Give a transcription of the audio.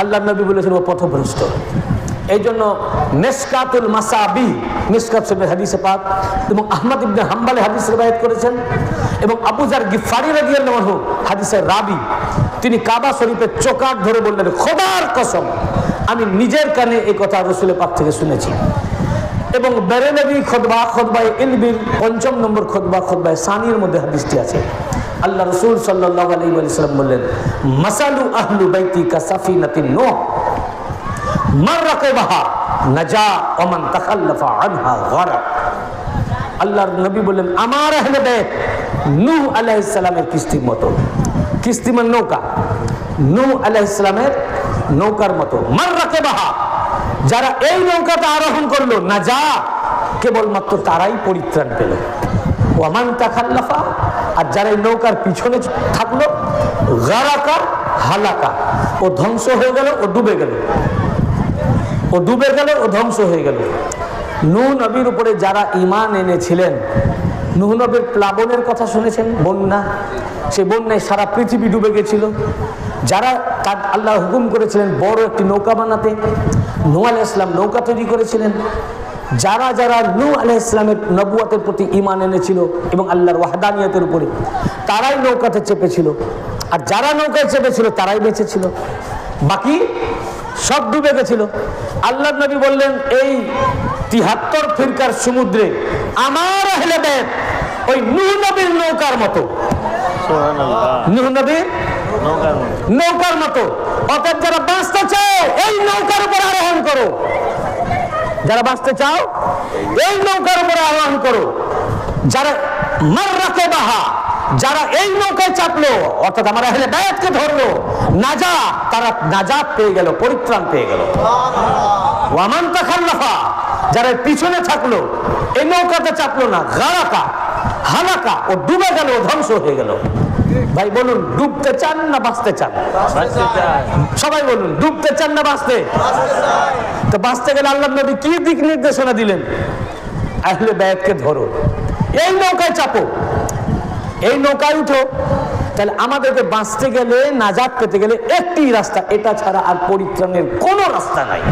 আল্লাহ নবী বলেছেন, ও পথভ্রষ্ট। এই জন্য মেসকাতুল মাসাবি, মেসকাত শরীফের হাদিসে পাক এবং আহমদ ইবনে হাম্বালে হাদিস রেবায়ত করেছেন এবং আবুজার গিফারি রাদিয়াল্লাহু আনহু হাদিসের রাবি, তিনি কাবা শরীফের চোকাট ধরে বললেন, খোদার কসম, আমি নিজের কানে এই কথা রসুলের পাক থেকে শুনেছি। এবং বেরেনবী খোদবা, খোদবায় ইলবির পঞ্চম নম্বর খোদবা, খোদবায় সানির মধ্যে হাদিসটি আছে। আল্লাহ রসুল সাল্লাহ আলী সাল্লাম বললেন, মাসালু আহলু বাইতি কা সাফিনাতিন নোহ মার রাকেবাহা নাজা ওমান তাখাল্লাফা আনহা গারা। আল্লাহর নবী বললেন, আমার আহলে বেত, নূহ আলাইহিস কিস্তির মতো। কিস্তি মানে নৌকা। নূহ আলাইহিস নৌকার মতো। মার রাকেবাহা যারা এই নৌকাটা আরোহণ করল না যা কেবলমাত্র তারাই পরিত্রাণ পেল। ওয়ামান তাখাল্লাফা, আর যারা এই নৌকার পিছনে থাকল, গারাকা, হালাকা। ও ধ্বংস হয়ে গেল, ও ডুবে গেল। ও ডুবে গেল, ও ধ্বংস হয়ে গেল। নূহ নবীর উপরে যারা ইমান এনেছিলেন, নূহ নবীর প্লাবনের কথা শুনেছেন? বন্যা। সে বন্যায় সারা পৃথিবী ডুবে গেছিল। যারা তার আল্লাহ হুকুম করেছিলেন, বড় একটি নৌকা বানাতে নূ আলাহ ইসলাম নৌকা তৈরি করেছিলেন। যারা যারা নূ আলাহ ইসলামের নবুয়াতের প্রতি ইমান এনেছিল এবং আল্লাহর ওয়াহদানিয়তের উপরে তারাই নৌকাতে চেপেছিল। আর যারা নৌকায় চেপেছিল তারাই বেঁচেছিল। বাকি সব ডুবে গেছিল। আল্লাহ নবী বললেন এই তিহাত্তর ফিরকার সমুদ্রে আমার আহলে বেত ওই নূহ নবীর নৌকার মতো। নূহ নবীর নৌকার মতো। অর্থাৎ যারা বাঁচতে চাও এই নৌকার উপর আরোহণ করো। যারা বাঁচতে চাও, এই নৌকার উপর আরোহণ করো। যারা মার বাহা, যারা এই নৌকায় চাপলো, অর্থাৎ আমার আহলে বায়াতকে ধরলো নাজা তারা নাজাত পেয়ে গেল, পরিত্রাণ পেয়ে গেল। ওয়ামান তাখাল্লাফা, যারা পিছনে থাকল, এই নৌকাতে চাপলো না গারাকা হালাকা ও ডুবে গেল ধ্বংস হয়ে গেল। ভাই বলুন, ডুবতে চান না বাঁচতে চান? সবাই বলুন, ডুবতে চান না বাঁচতে? তো বাঁচতে গেলে আল্লাহ নবী কি দিক নির্দেশনা দিলেন? আহলে ব্যায়তকে ধরো। এই নৌকায় চাপো। এই নৌকায় উঠো। তাহলে আমাদেরকে বাঁচতে গেলে, নাজাত পেতে গেলে একটি রাস্তা, এটা ছাড়া আর পরিত্রাণের কোনো রাস্তা নাই।